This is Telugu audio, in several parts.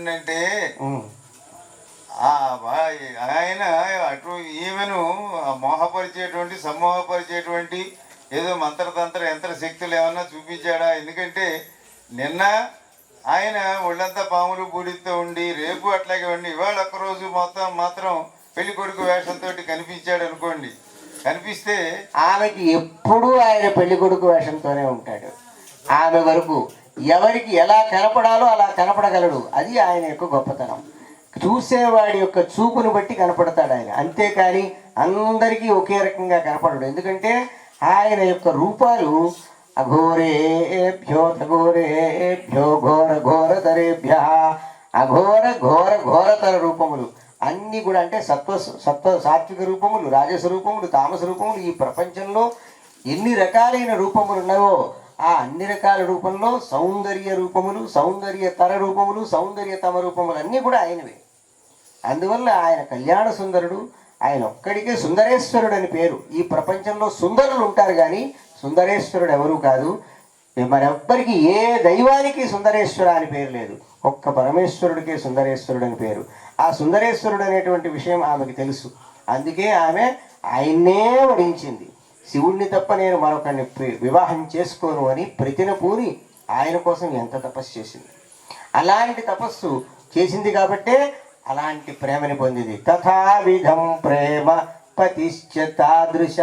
ఏమంటుండంటే ఆయన అటు ఈమెను మోహపరిచేటువంటి సమ్మోహపరిచేటువంటి ఏదో మంత్రతంత్ర యంత్ర శక్తులు ఏమన్నా చూపించాడా? ఎందుకంటే నిన్న ఆయన ఒళ్ళంతా పాములు బూడితో ఉండి రేపు అట్లాగే ఉండి ఇవాళ ఒక్కరోజు మొత్తం మాత్రం పెళ్ళి కొడుకు వేషంతో కనిపించాడు అనుకోండి. కనిపిస్తే ఆమెకి ఎప్పుడూ ఆయన పెళ్ళి కొడుకు వేషంతోనే ఉంటాడు. ఆమె వరకు ఎవరికి ఎలా కనపడాలో అలా కనపడగలడు. అది ఆయన యొక్క గొప్పతనం. చూసేవాడి యొక్క చూపును బట్టి కనపడతాడు ఆయన. అంతేకాని అందరికీ ఒకే రకంగా కనపడడు. ఎందుకంటే ఆయన యొక్క రూపాలు అఘోరేభ్యో ఘోరేభ్యో ఘోర ఘోరతరేభ్య అఘోర ఘోర ఘోరతర రూపములు. అన్నీ కూడా అంటే సత్వ సత్వ సాత్విక రూపములు రాజస రూపములు తామస రూపములు ఈ ప్రపంచంలో ఎన్ని రకాలైన రూపములు ఉన్నాయో ఆ అన్ని రకాల రూపంలో సౌందర్య రూపములు సౌందర్య తర రూపములు సౌందర్యతమ రూపములు అన్నీ కూడా ఆయనవే. అందువల్ల ఆయన కళ్యాణ సుందరుడు ఆయన ఒక్కడికే సుందరేశ్వరుడు అని పేరు. ఈ ప్రపంచంలో సుందరులు ఉంటారు కానీ సుందరేశ్వరుడు ఎవరు కాదు. మరెవ్వరికి ఏ దైవానికి సుందరేశ్వర అని పేరు లేదు. ఒక్క పరమేశ్వరుడికే సుందరేశ్వరుడు అని పేరు. ఆ సుందరేశ్వరుడు అనేటువంటి విషయం ఆమెకు తెలుసు. అందుకే ఆమె ఆయన్నే వడించింది శివుణ్ణి తప్ప నేను మరొకరిని ప్రి- వివాహం చేసుకోను అని ప్రతిన పూరి ఆయన కోసం ఎంత తపస్సు చేసింది. అలాంటి తపస్సు చేసింది కాబట్టే అలాంటి ప్రేమని పొందింది. తథావిధం ప్రేమ పతిశ్చ తాదృశ.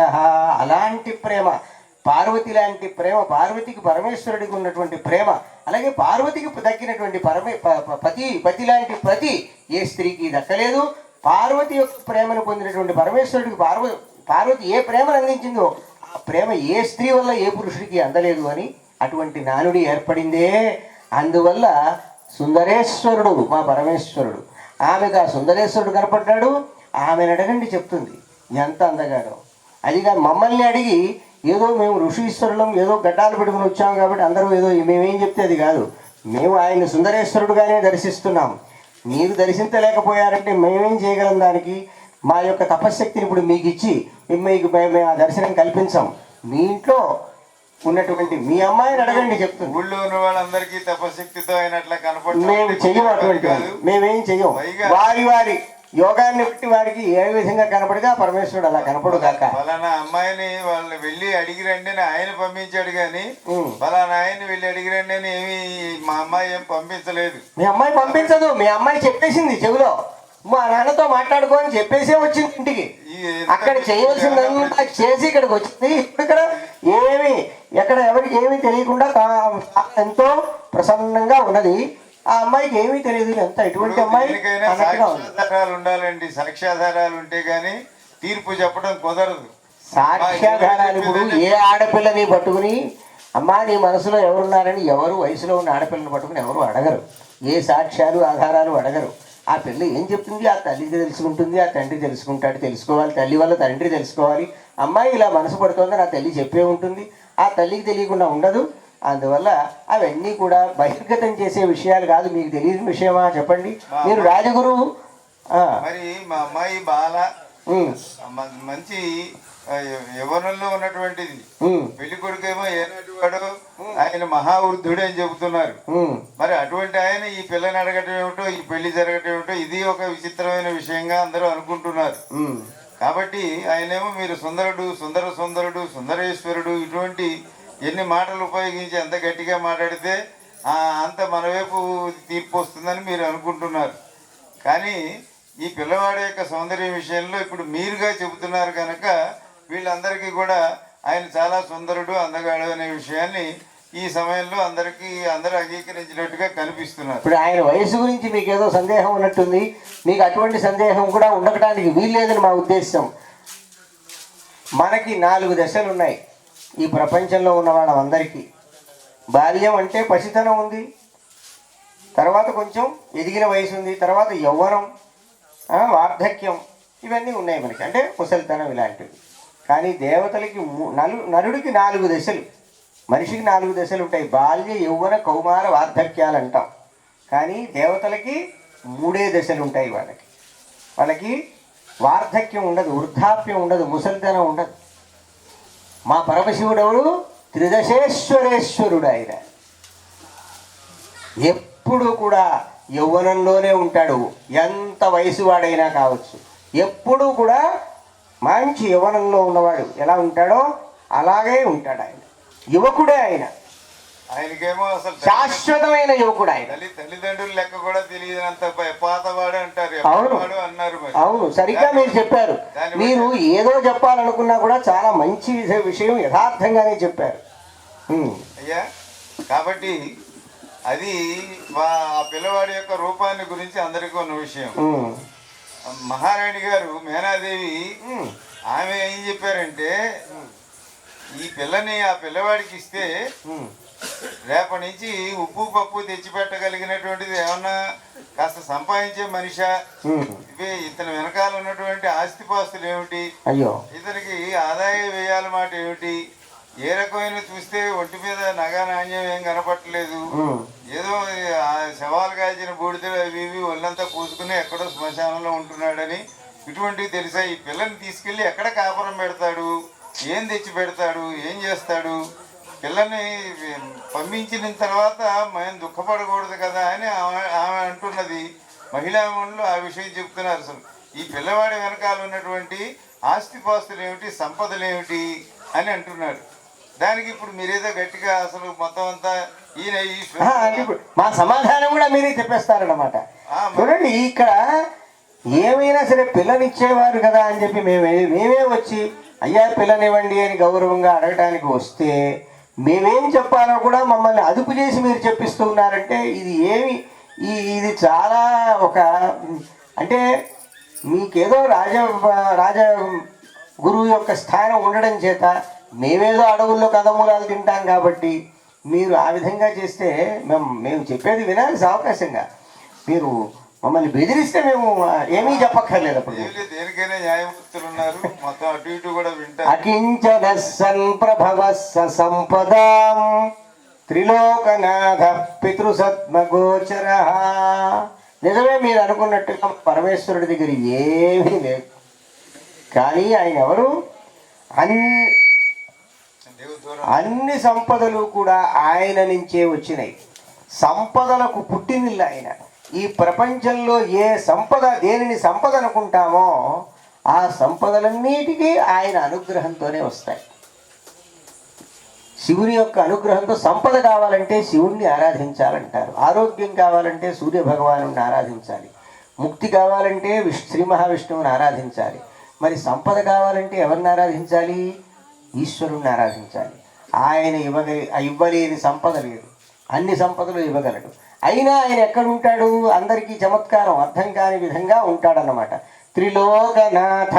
అలాంటి ప్రేమ పార్వతి లాంటి ప్రేమ పార్వతికి పరమేశ్వరుడికి ఉన్నటువంటి ప్రేమ అలాగే పార్వతికి దక్కినటువంటి పరమే ప- పతి పతి లాంటి పతి ఏ స్త్రీకి దక్కలేదు. పార్వతి యొక్క ప్రేమను పొందినటువంటి పరమేశ్వరుడికి పార్వ పార్వతి ఏ ప్రేమను అందించిందో ఆ ప్రేమ ఏ స్త్రీ వల్ల ఏ పురుషుడికి అందలేదు అని అటువంటి నానుడి ఏర్పడిందే. అందువల్ల సుందరేశ్వరుడు మా పరమేశ్వరుడు ఆమెకు ఆ సుందరేశ్వరుడు కనపడ్డాడు ఆమెను అడగండి చెప్తుంది ఎంత అందగాడో. అదిగా మమ్మల్ని అడిగి ఏదో మేము ఋషీశ్వరులం ఏదో గడ్డాలు పెట్టుకుని వచ్చాము కాబట్టి అందరూ ఏదో మేమేం చెప్తే అది కాదు. మేము ఆయన సుందరేశ్వరుడుగానే దర్శిస్తున్నాం. మీరు దర్శించలేకపోయారంటే మేమేం చేయగలం దానికి? మా యొక్క తపశ్శక్తిని ఇప్పుడు మీకు ఇచ్చి మీకు మేము ఆ దర్శనం కల్పించాం. మీ ఇంట్లో ఉన్నటువంటి మీ అమ్మాయిని అడగండి చెప్తుంది ఊళ్ళో ఉన్న వాళ్ళందరికీ తపశక్తితో ఆయన మేము చెయ్యం అటువంటి మేమేం చెయ్యం. వారి వారి యోగాన్ని బట్టి వారికి ఏ విధంగా కనపడిగా పరమేశ్వరుడు అలా కనపడు కాక ఫలానా అమ్మాయిని వాళ్ళు వెళ్ళి అడిగి రండి అని ఆయన పంపించాడు కానీ. ఫలానా ఆయన్ని వెళ్ళి అడిగి రండి అని ఏమి మా అమ్మాయి ఏం పంపించలేదు. మీ అమ్మాయి పంపించదు. మీ అమ్మాయి చెప్పేసింది చెవిలో. మా నాన్నతో మాట్లాడుకో అని చెప్పేసే వచ్చింది ఇంటికి. అక్కడ చేయవలసిందంతా చేసి ఇక్కడికి వచ్చింది. ఇక్కడ ఏమి ఎక్కడ ఎవరికి ఏమీ తెలియకుండా ఎంతో ప్రసన్నంగా ఉన్నది. ఆ అమ్మాయికి ఏమీ తెలియదు ఎంత ఎటువంటి అమ్మాయి ఉండాలండి. సాక్ష్యాధారాలు ఉంటే గానీ తీర్పు చెప్పడం కుదరదు. సాక్ష్యాధారాలు ఇప్పుడు ఏ ఆడపిల్లని పట్టుకుని అమ్మా నీ మనసులో ఎవరున్నారని ఎవరు వయసులో ఉన్న ఆడపిల్లని పట్టుకుని ఎవరు అడగరు. ఏ సాక్ష్యాలు ఆధారాలు అడగరు. ఆ పిల్ల ఏం చెప్తుంది? ఆ తల్లి తెలుసుకుంటుంది ఆ తండ్రి తెలుసుకుంటాడు తెలుసుకోవాలి. తల్లి వల్ల తండ్రి తెలుసుకోవాలి. అమ్మాయి ఇలా మనసు పడుతోందని ఆ తల్లి చెప్పే ఉంటుంది. ఆ తల్లికి తెలియకుండా ఉండదు. అందువల్ల అవన్నీ కూడా బహిర్గతం చేసే విషయాలు కాదు. మీకు తెలియని విషయమా? చెప్పండి. మీరు రాజగురువు. మరి మా అమ్మాయి బాల మంచి ఆ, యవ్వనంలో ఉన్నటువంటిది. పెళ్ళి కొడుకేమో ఏనాటి వాడు ఆయన మహావృద్ధుడు అని చెబుతున్నారు. మరి అటువంటి ఆయన ఈ పిల్లని అడగటం ఏమిటో ఈ పెళ్ళి జరగటం ఏమిటో ఇది ఒక విచిత్రమైన విషయంగా అందరూ అనుకుంటున్నారు. కాబట్టి ఆయనేమో మీరు సుందరుడు సుందర సుందరుడు సుందరేశ్వరుడు ఇటువంటి ఎన్ని మాటలు ఉపయోగించి ఎంత గట్టిగా మాట్లాడితే ఆ, అంత మన వైపు తీర్పు వస్తుందని మీరు అనుకుంటున్నారు. కానీ ఈ పిల్లవాడి యొక్క సౌందర్యం విషయంలో ఇప్పుడు మీరుగా చెబుతున్నారు కనుక వీళ్ళందరికీ కూడా ఆయన చాలా సుందరుడు అందగాడు అనే విషయాన్ని ఈ సమయంలో అందరికీ అందరూ అంగీకరించినట్టుగా కనిపిస్తున్నారు. ఇప్పుడు ఆయన వయసు గురించి మీకు ఏదో సందేహం ఉన్నట్టుంది. మీకు అటువంటి సందేహం కూడా ఉండటానికి వీల్లేదని మా ఉద్దేశం. మనకి నాలుగు దశలు ఉన్నాయి ఈ ప్రపంచంలో ఉన్న వాళ్ళందరికీ. బాల్యం అంటే పసితనం ఉంది. తర్వాత కొంచెం ఎదిగిన వయసు ఉంది. తర్వాత యవ్వనం వార్ధక్యం. ఇవన్నీ ఉన్నాయి మనకి. అంటే ముసలితనం ఇలాంటివి. కానీ దేవతలకి నలు నరుడికి నాలుగు దశలు. మనిషికి నాలుగు దశలు ఉంటాయి. బాల్య యౌవన కౌమార వార్ధక్యాలు అంటాం. కానీ దేవతలకి మూడే దశలు ఉంటాయి వాళ్ళకి. వాళ్ళకి వార్ధక్యం ఉండదు వృద్ధాప్యం ఉండదు ముసలితనం ఉండదు. మా పరమశివుడెవడు? త్రిదశేశ్వరేశ్వరుడు ఆయన. ఎప్పుడు కూడా యవ్వనంలోనే ఉంటాడు. ఎంత వయసు వాడైనా కావచ్చు. ఎప్పుడూ కూడా మంచి యవ్వనంలో ఉన్నవాడు ఎలా ఉంటాడో అలాగే ఉంటాడు ఆయన. యువకుడే ఆయన. ఆయనకేమో అసలు శాశ్వతమైన యువకుడు ఆయన. తల్లి తల్లిదండ్రులు లెక్క కూడా తెలియనంత ప- పాతవాడు అంటారు. అవును. అన్నారు అవును. సరిగ్గా మీరు చెప్పారు. మీరు ఏదో చెప్పాలనుకున్నా కూడా చాలా మంచి విష- విషయం యథార్థంగానే చెప్పారు. అయ్యా కాబట్టి అది ఆ పిల్లవాడి యొక్క రూపాన్ని గురించి అందరికీ ఉన్న విషయం. మహారాణి గారు మేనాదేవి ఆమె ఏం చెప్పారంటే ఈ పిల్లని ఆ పిల్లవాడికి ఇస్తే రేపటి నుంచి ఉప్పు పప్పు తెచ్చిపెట్టగలిగినటువంటిది ఏమన్నా కాస్త సంపాదించే మనిషా. ఇవే ఇతని వెనకాల ఉన్నటువంటి ఆస్తిపాస్తులు ఏమిటి? అయ్యో. ఇతనికి ఆదాయ వ్యయాల మాట ఏమిటి? ఏ రకమైన చూస్తే ఒంటి మీద నగా నాణ్యం ఏం కనపట్టలేదు ఏదో శవాలు కాల్చిన బూడిదలు అవి ఇవి ఒళ్ళంతా పూసుకుని ఎక్కడో శ్మశానంలో ఉంటున్నాడని ఇటువంటివి తెలిసా. ఈ పిల్లని తీసుకెళ్ళి ఎక్కడ కాపురం పెడతాడు? ఏం తెచ్చి పెడతాడు? ఏం చేస్తాడు? పిల్లని పంపించిన తర్వాత మేము దుఃఖపడకూడదు కదా అని ఆమె ఆమె అంటున్నది. మహిళా మనులు ఆ విషయం చెప్తున్నారు అసలు. ఈ పిల్లవాడి వెనకాల ఉన్నటువంటి ఆస్తిపాస్తులు ఏమిటి సంపదలు ఏమిటి అని అంటున్నారు. దానికి ఇప్పుడు మీరేదో గట్టిగా అసలు మొత్తం అంతా ఈయన మా సమాధానం కూడా మీరే చెప్పేస్తారన్నమాట. మరి- చూడండి ఇక్కడ ఏమైనా సరే పిల్లనిచ్చేవారు కదా అని చెప్పి మేమే మేమే వచ్చి అయ్యా పిల్లనివ్వండి అని గౌరవంగా అడగడానికి వస్తే మేమేం చెప్పాలో కూడా మమ్మల్ని అదుపు చేసి మీరు చెప్పిస్తూ ఉన్నారంటే ఇది ఏమి ఈ ఇది చాలా ఒక అంటే మీకేదో రాజ రాజ గురువు యొక్క స్థానం ఉండడం చేత మేమేదో అడవుల్లో కదమూలాలు తింటాం కాబట్టి మీరు ఆ విధంగా చేస్తే మేము మేము చెప్పేది వినాలి అవకాశంగా. మీరు మమ్మల్ని బెదిరిస్తే మేము ఏమీ చెప్పక్కర్లేదు అప్పుడు. దేనికైనా న్యాయమూర్తులు ఉన్నారు మొత్తం అటు ఇటు కూడా వింటారు. అకించన సన్ ప్రభవ సంపదాం. త్రిలోకనాథ పితృసత్మగోచర నిజమే మీరు అనుకున్నట్టుగా పరమేశ్వరుడి దగ్గర ఏమీ లేదు. కానీ ఆయన ఎవరు? అన్ని అన్ని సంపదలు కూడా ఆయన నుంచే వచ్చినాయి. సంపదలకు పుట్టినిల్లు ఆయన. ఈ ప్రపంచంలో ఏ సంపద దేనిని సంపద అనుకుంటామో ఆ సంపదలన్నిటికీ ఆయన అనుగ్రహంతోనే వస్తాయి. శివుని యొక్క అనుగ్రహంతో సంపద కావాలంటే శివుణ్ణి ఆరాధించాలంటారు. ఆరోగ్యం కావాలంటే సూర్య భగవాను ఆరాధించాలి. ముక్తి కావాలంటే శ్రీ మహావిష్ణువుని ఆరాధించాలి. మరి సంపద కావాలంటే ఎవరిని ఆరాధించాలి? ఈశ్వరుణ్ణి ఆరాధించాలి. ఆయన ఇవ్వగ ఇవ్వలేని సంపద లేదు. అన్ని సంపదలు ఇవ్వగలడు. అయినా ఆయన ఎక్కడుంటాడు? అందరికీ చమత్కారం అర్థం కాని విధంగా ఉంటాడన్నమాట. త్రిలోకనాథ.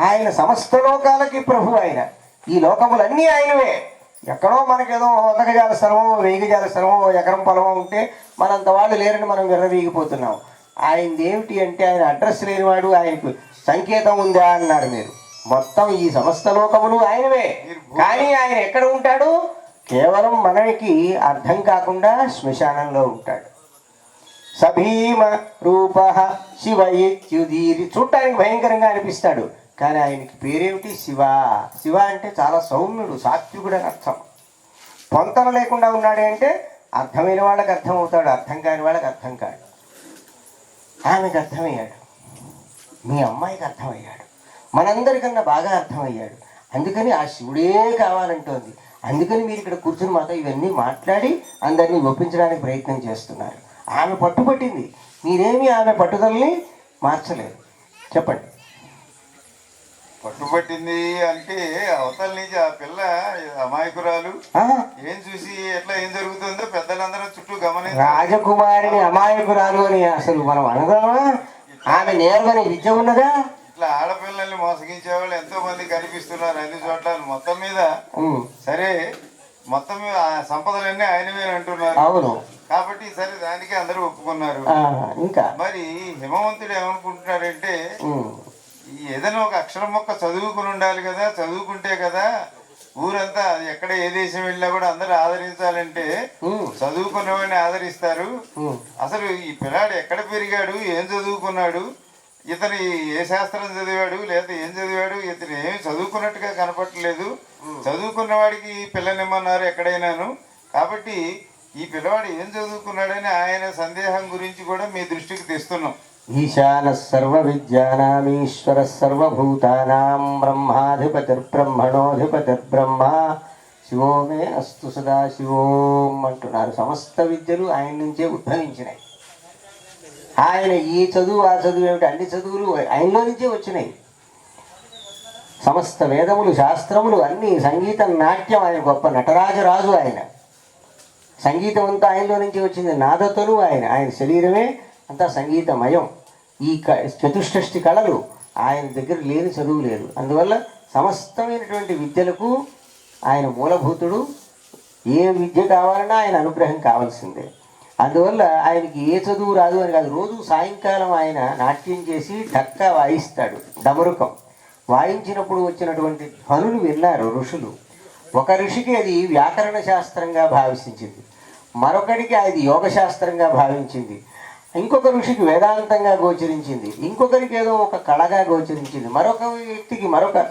ఆయన సమస్త లోకాలకి ప్రభు ఆయన. ఈ లోకములన్నీ ఆయనవే. ఎక్కడో మనకేదో వందగజాల స్థలమో వేగజాల స్థలమో ఎకరం పొలమో ఉంటే మనంత వాళ్ళు లేరని మనం విర్రవీగిపోతున్నాం. ఆయనది ఏమిటి అంటే ఆయన అడ్రస్ లేనివాడు ఆయనకు సంకేతం ఉందా అన్నారు మీరు. మొత్తం ఈ సమస్త లోకములు ఆయనవే. కానీ ఆయన ఎక్కడ ఉంటాడు? కేవలం మనకి అర్థం కాకుండా శ్మశానంలో ఉంటాడు. సభీమ రూప శివ ఇత్యుదీరి చూడటానికి భయంకరంగా అనిపిస్తాడు. కానీ ఆయనకి పేరేమిటి? శివ. శివ అంటే చాలా సౌమ్యుడు సాత్వికుడు అని అర్థం. పొంతన లేకుండా ఉన్నాడే అంటే అర్థమైన వాళ్ళకి అర్థం అవుతాడు అర్థం కాని వాళ్ళకి అర్థం కాడు. ఆమెకు అర్థమయ్యాడు. మీ అమ్మాయికి అర్థమయ్యాడు. మనందరికన్నా బాగా అర్థమయ్యాడు. అందుకని ఆ శివుడే కావాలంటోంది. అందుకని మీరు ఇక్కడ కూర్చుని మాతో ఇవన్నీ మాట్లాడి అందరినీ ఒప్పించడానికి ప్రయత్నం చేస్తున్నారు. ఆమె పట్టుపట్టింది. మీరేమీ ఆమె పట్టుదలని మార్చలేరు చెప్పండి. పట్టుబట్టింది అంటే అవతల నుంచి ఆ పిల్ల అమాయకురాలు. ఏం చూసి ఎట్లా ఏం జరుగుతుందో పెద్దలందరూ చుట్టూ గమనించారు రాజకుమారిని అమాయకురాలు అని అసలు మనం అనగలమా? ఆమె నేర్వని విద్య ఉన్నదా? మోసగించే వాళ్ళు ఎంతో మంది కనిపిస్తున్నారు అన్ని చోట్ల. మొత్తం మీద సరే మొత్తం మీద ఆ సంపదలన్నీ ఆయనవే అంటున్నారు. అవును. కాబట్టి సరే దానికి అందరూ ఒప్పుకున్నారు. ఇంకా? మరి హిమవంతుడు ఈ ఏదైనా ఒక అక్షరం మొక్క చదువుకుని ఉండాలి కదా చదువుకుంటే కదా ఊరంతా అది ఎక్కడ ఏ దేశం వెళ్ళినా కూడా అందరూ ఆదరించాలంటే ఉమ్, చదువుకున్నవాడిని ఆదరిస్తారు. అసలు ఈ పిల్లాడు ఎక్కడ పెరిగాడు ఏం చదువుకున్నాడు ఇతను ఏ శాస్త్రం చదివాడు లేదా ఏం చదివాడు ఇతను ఏమి చదువుకున్నట్టుగా కనపట్లేదు చదువుకున్న వాడికి పిల్లనిమ్మన్నారు ఎక్కడైనాను. కాబట్టి ఈ పిల్లవాడు ఏం చదువుకున్నాడని ఆయన సందేహం గురించి కూడా మీ దృష్టికి తెస్తున్నాం. ఈశాన సర్వ విద్యానామీశ్వర సర్వభూతానాం బ్రహ్మాధిపతిర్బ్రహ్మణోధిపతిర్బ్రహ్మ శివో మే అస్తు సదా శివోం అంటున్నారు. సమస్త విద్యలు ఆయన నుంచే ఉద్భవించినాయి. ఆయన ఈ చదువు ఆ చదువు ఏమిటి? అన్ని చదువులు ఆయనలో నుంచే వచ్చినాయి. సమస్త వేదములు శాస్త్రములు అన్ని సంగీతం నాట్యం ఆయన గొప్ప నటరాజరాజు ఆయన. సంగీతం అంతా ఆయనలో నుంచి వచ్చింది. నాదతను ఆయన. ఆయన శరీరమే అంతా సంగీతమయం. ఈ క చతుష్షష్టి కళలు ఆయన దగ్గర లేని చదువు లేదు. అందువల్ల సమస్తమైనటువంటి విద్యలకు ఆయన మూలభూతుడు. ఏ విద్య కావాలన్నా ఆయన అనుగ్రహం కావాల్సిందే. అందువల్ల ఆయనకి ఏ చదువు రాదు అని కాదు. రోజు సాయంకాలం ఆయన నాట్యం చేసి ఢక్కా వాయిస్తాడు. డమరుకం. వాయించినప్పుడు వచ్చినటువంటి ధ్వనులు విన్నారు ఋషులు. ఒక ఋషికి అది వ్యాకరణ శాస్త్రంగా భావించింది. మరొకడికి అది యోగ శాస్త్రంగా భావించింది. ఇంకొక ఋషికి వేదాంతంగా గోచరించింది. ఇంకొకరికి ఏదో ఒక కళగా గోచరించింది. మరొక వ్యక్తికి మరొక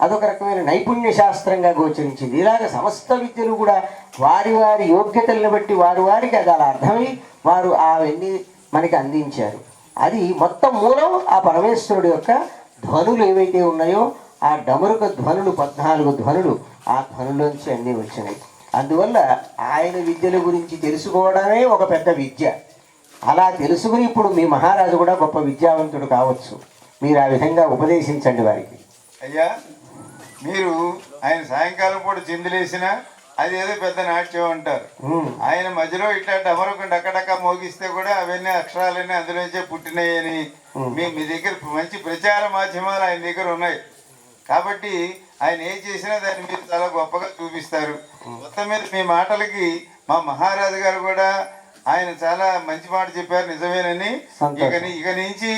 అదొక రకమైన నైపుణ్య శాస్త్రంగా గోచరించింది. ఇలాగ సమస్త విద్యలు కూడా వారి వారి యోగ్యతలను బట్టి వారి వారికి అది అలా అర్థమై వారు అవన్నీ మనకి అందించారు. అది మొత్తం మూలం ఆ పరమేశ్వరుడు యొక్క ధ్వనులు ఏవైతే ఉన్నాయో ఆ డమరుక ధ్వనులు పద్నాలుగు ధ్వనులు ఆ ధ్వనులోంచి అన్నీ వచ్చినాయి. అందువల్ల ఆయన విద్యల గురించి తెలుసుకోవడమే ఒక పెద్ద విద్య. అలా తెలుసుకుని ఇప్పుడు మీ మహారాజు కూడా గొప్ప విద్యావంతుడు కావచ్చు. మీరు ఆ విధంగా ఉపదేశించండి వారికి. అయ్యా మీరు ఆయన సాయంకాలం పూట చిందులేసిన అది ఏదో పెద్ద నాట్యం అంటారు. ఆయన మధ్యలో ఇట్లా డమరకు డక్కడక్క మోగిస్తే కూడా అవన్నీ అక్షరాలన్నీ అందులోంచే పుట్టినాయని మీ మీ దగ్గర మంచి ప్రచార మాధ్యమాలు ఆయన దగ్గర ఉన్నాయి. కాబట్టి ఆయన ఏం చేసినా దాన్ని మీరు చాలా గొప్పగా చూపిస్తారు. మొత్తం మీద మీ మాటలకి మా మహారాజు గారు కూడా ఆయన చాలా మంచి మాట చెప్పారు నిజమేనని. ఇక ఇక నుంచి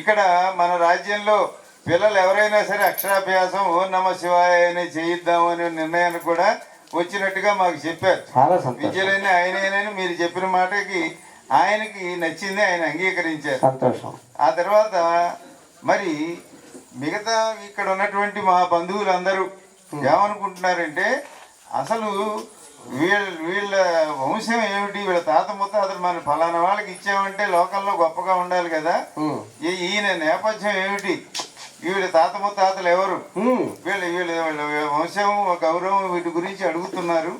ఇక్కడ మన రాజ్యంలో పిల్లలు ఎవరైనా సరే అక్షరాభ్యాసం ఓ నమ శివాయ అని చేయిద్దాం అనే నిర్ణయాన్ని కూడా వచ్చినట్టుగా మాకు చెప్పారు. చాలా విద్యలైన ఆయనేనని మీరు చెప్పిన మాటకి ఆయనకి నచ్చింది ఆయన అంగీకరించారు. సంతోషం. ఆ తర్వాత మరి మిగతా ఇక్కడ ఉన్నటువంటి మా బంధువులందరూ ఏమనుకుంటున్నారంటే అసలు వీళ్ళ వీళ్ళ వంశం ఏమిటి? వీళ్ళ తాత ముత్తాతలు మన ఫలానా వాళ్ళకి ఇచ్చామంటే లోకంలో గొప్పగా ఉండాలి కదా. ఈయన నేపథ్యం ఏమిటి? వీళ్ళ తాత ముత్తాతలు ఎవరు? వీళ్ళ వీళ్ళ వీళ్ళ వంశం గౌరవం వీటి గురించి అడుగుతున్నారు.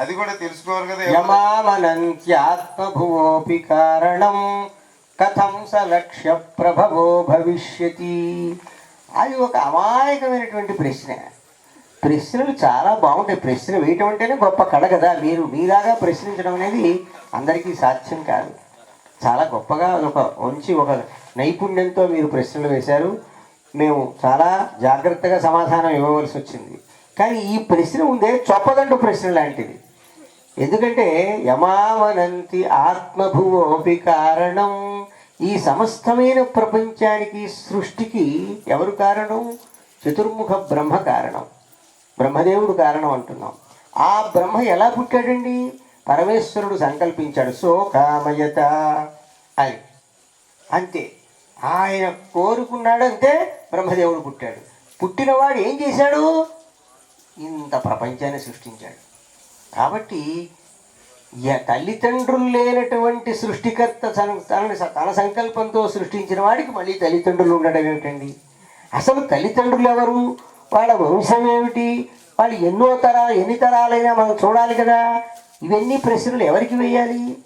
అది కూడా తెలుసుకోవాలి కదా యమామనంత్యాత్మభువోపి కారణం కథం స లక్ష్య ప్రభవో భవిష్యతి. అది ఒక అమాయకమైనటువంటి ప్రశ్న. ప్రశ్నలు చాలా బాగుంటాయి. ప్రశ్న వేయటం అంటేనే గొప్ప కళ కదా. మీరు మీలాగా ప్రశ్నించడం అనేది అందరికీ సాధ్యం కాదు. చాలా గొప్పగా ఒక మంచి ఒక నైపుణ్యంతో మీరు ప్రశ్నలు వేశారు. మేము చాలా జాగ్రత్తగా సమాధానం ఇవ్వవలసి వచ్చింది. కానీ ఈ ప్రశ్న ఉందే చొప్పదండు ప్రశ్న లాంటిది. ఎందుకంటే యమావనంతి ఆత్మభువోపి కారణం. ఈ సమస్తమైన ప్రపంచానికి సృష్టికి ఎవరు కారణం? చతుర్ముఖ బ్రహ్మ కారణం. బ్రహ్మదేవుడు కారణం అంటున్నాం. ఆ బ్రహ్మ ఎలా పుట్టాడండి? పరమేశ్వరుడు సంకల్పించాడు సో కామయత అని. అంతే. ఆయన కోరుకున్నాడంతే బ్రహ్మదేవుడు పుట్టాడు. పుట్టినవాడు ఏం చేశాడు? ఇంత ప్రపంచాన్ని సృష్టించాడు. కాబట్టి తల్లిదండ్రులు లేనటువంటి సృష్టికర్త తన స- తన సంకల్పంతో సృష్టించిన వాడికి మళ్ళీ తల్లిదండ్రులు ఉండడం ఏమిటండి? అసలు తల్లిదండ్రులు ఎవరు? వాళ్ళ వంశం ఏమిటి? వాళ్ళు ఎన్నో తరాలు ఎన్ని తరాలైనా మనం చూడాలి కదా. ఇవన్నీ ప్రశ్నలు ఎవరికి వేయాలి?